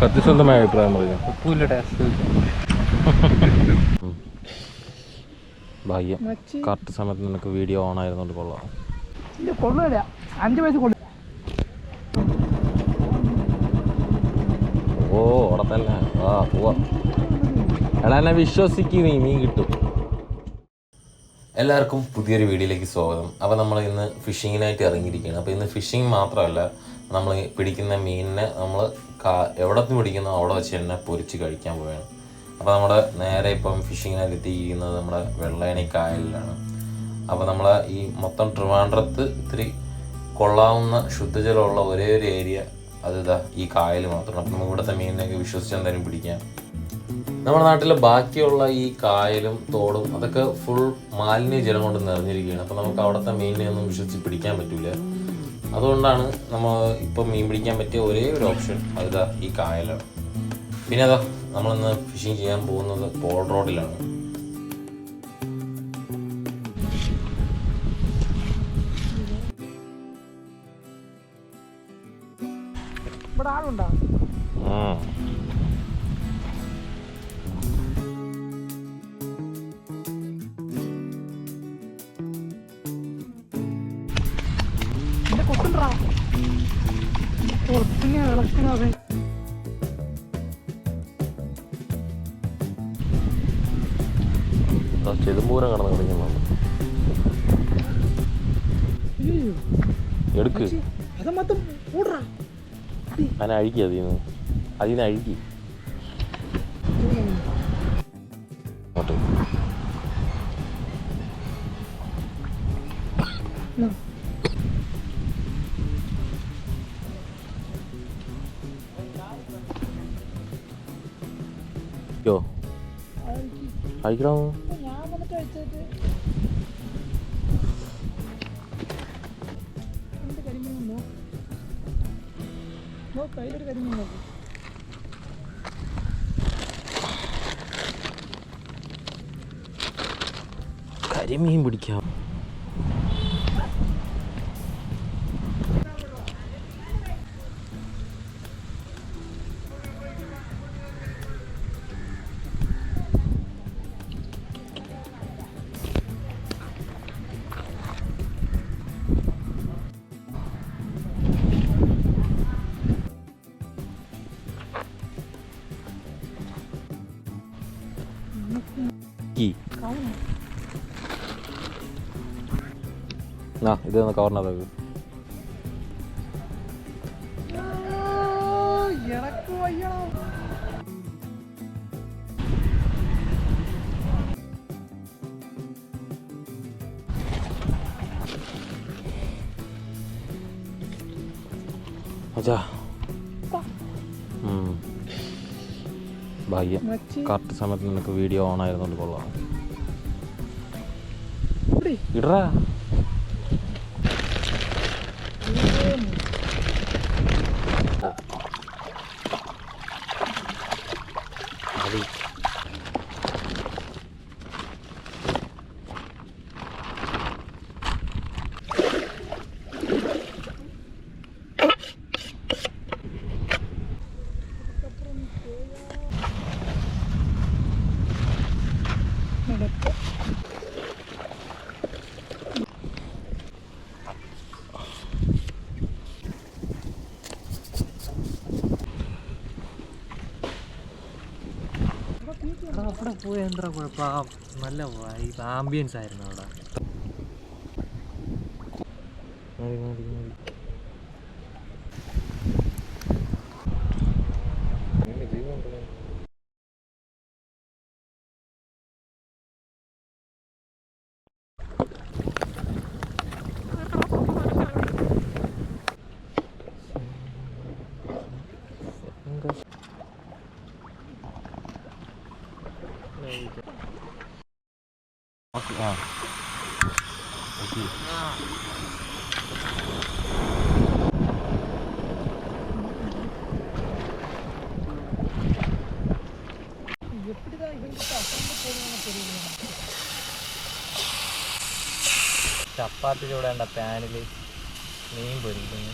സത്യസന്ധമായ അഭിപ്രായം പറഞ്ഞു ഭാഗ്യം കറക്റ്റ് സമയത്ത് നിനക്ക് വീഡിയോ ഓൺ ആയിരുന്നോണ്ട് കൊള്ളാം. ഇത് കൊള്ളില്ല അഞ്ച് വയസ്സ് കൊള്ളു. ഓ തന്നെ. വാ പോവാ. എടാ എന്നെ വിശ്വസിക്കും നീ മീൻ കിട്ടും. എല്ലാവർക്കും പുതിയൊരു വീഡിയോയിലേക്ക് സ്വാഗതം. അപ്പോൾ നമ്മൾ ഇന്ന് ഫിഷിങ്ങിനായിട്ട് ഇറങ്ങിയിരിക്കുകയാണ്. അപ്പോൾ ഇന്ന് ഫിഷിങ് മാത്രമല്ല നമ്മൾ പിടിക്കുന്ന മീനിനെ നമ്മൾ കാ എവിടെ നിന്ന് പിടിക്കുന്നോ അവിടെ വെച്ച് തന്നെ പൊരിച്ച് കഴിക്കാൻ പോവുകയാണ്. അപ്പോൾ നമ്മുടെ നേരെ ഇപ്പം ഫിഷിങ്ങിനായിട്ട് എത്തിയിരിക്കുന്നത് നമ്മുടെ വെള്ളയണി കായലിലാണ്. അപ്പോൾ നമ്മൾ ഈ മൊത്തം ട്രിവാൻഡ്രത്ത് ഇത്തിരി കൊള്ളാവുന്ന ശുദ്ധജലമുള്ള ഒരേ ഒരു ഏരിയ അത് ഇതാ ഈ കായൽ മാത്രം. നമുക്ക് ഇവിടുത്തെ മീനിനെയൊക്കെ വിശ്വസിച്ച് എന്തായാലും പിടിക്കാം. നമ്മുടെ നാട്ടിലെ ബാക്കിയുള്ള ഈ കായലും തോടും അതൊക്കെ ഫുൾ മാലിന്യ ജലം കൊണ്ട് നിറഞ്ഞിരിക്കുകയാണ്. അപ്പോൾ നമുക്ക് അവിടുത്തെ മീനിനെ ഒന്നും വിശ്വസിച്ച് പിടിക്കാൻ പറ്റില്ല അതുകൊണ്ടാണ് നമ്മൾ ഇപ്പം മീൻ പിടിക്കാൻ പറ്റിയ ഒരേ ഒരു ഓപ്ഷൻ അതിതാ ഈ കായലാണ്. പിന്നെ അതാ നമ്മളിന്ന് ഫിഷിങ് ചെയ്യാൻ പോകുന്നത് പോൾ റോഡിലാണ്. ഇവിടെ ആളുണ്ടോ? ഉം. എന്റെ കൊട്ടുണ്ടാ കൊട്ടിനെ ഇളക്കണത് ചെതുമ്പൂരം കടന്ന് കളിക്കുന്നുണ്ട് എടുക്ക്. അത് മൊത്തം ഓടറാ അതിനെ നിന്ന് അതിൽ നിന്ന് അഴുകി. അങ്ങോട്ട്. യോ അഴിക്കണോ? കയ്യിലൊരു കരിമീൻ നോക്ക്. കരിമീൻ പിടിക്കാം. കാണുന്നു ആ ഇത് ഇറക്കു വയ്യണോ അച്ഛാ ഉം. ഭാഗ്യം. കറക്റ്റ് സമയത്ത് നിനക്ക് വീഡിയോ ഓൺ ആയിരുന്നോണ്ട് കൊള്ളാം. ഇടറാ മതി. അവിടെ പോയ എന്താ കുഴപ്പം നല്ല ആംബിയൻസ് ആയിരുന്നു അവിടെ മതി, മതി, മതി. ആ. ചപ്പാത്തി ചൂടേണ്ട പാനിൽ മീൻ പൊരിക്കുന്നു.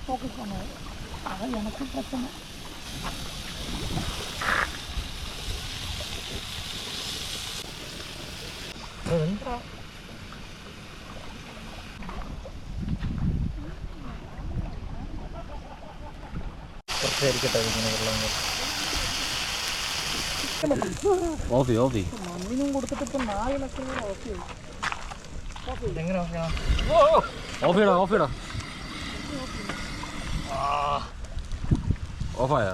என்னையே ஃபோக்கஸ் பண்ணுவேன் அதான் எனக்கு பிரச்சனை എന്താ കുറച്ചായിരിക്കട്ടെ ഇങ്ങനെ വെള്ളം ഓഫി ഓഫി മണ്ണിനും കൊടുത്തിട്ട് ഇപ്പം നാല് ലക്ഷം കൂടെ ഓക്കെ എങ്ങനെ നോക്കണം ഓഫിടാ ഓഫിടാ ഓഫായ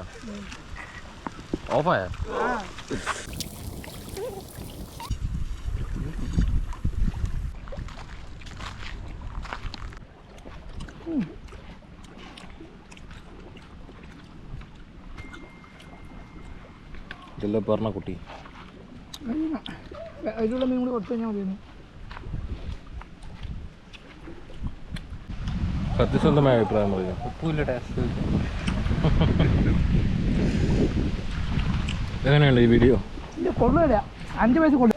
ഓഫായ ഇതെല്ലാം പറഞ്ഞ കുട്ടി. അതിലുള്ള മീൻ കൂടി കൊടുത്തു കഴിഞ്ഞാൽ മതിയെന്ന് സത്യസന്ധമായ അഭിപ്രായം പറയാം. ഉപ്പില്ല ടേസ്റ്റ് എങ്ങനെയുണ്ട് ഈ വീഡിയോ കൊള്ളില്ല അഞ്ച് വയസ്സ് കൊള്ളു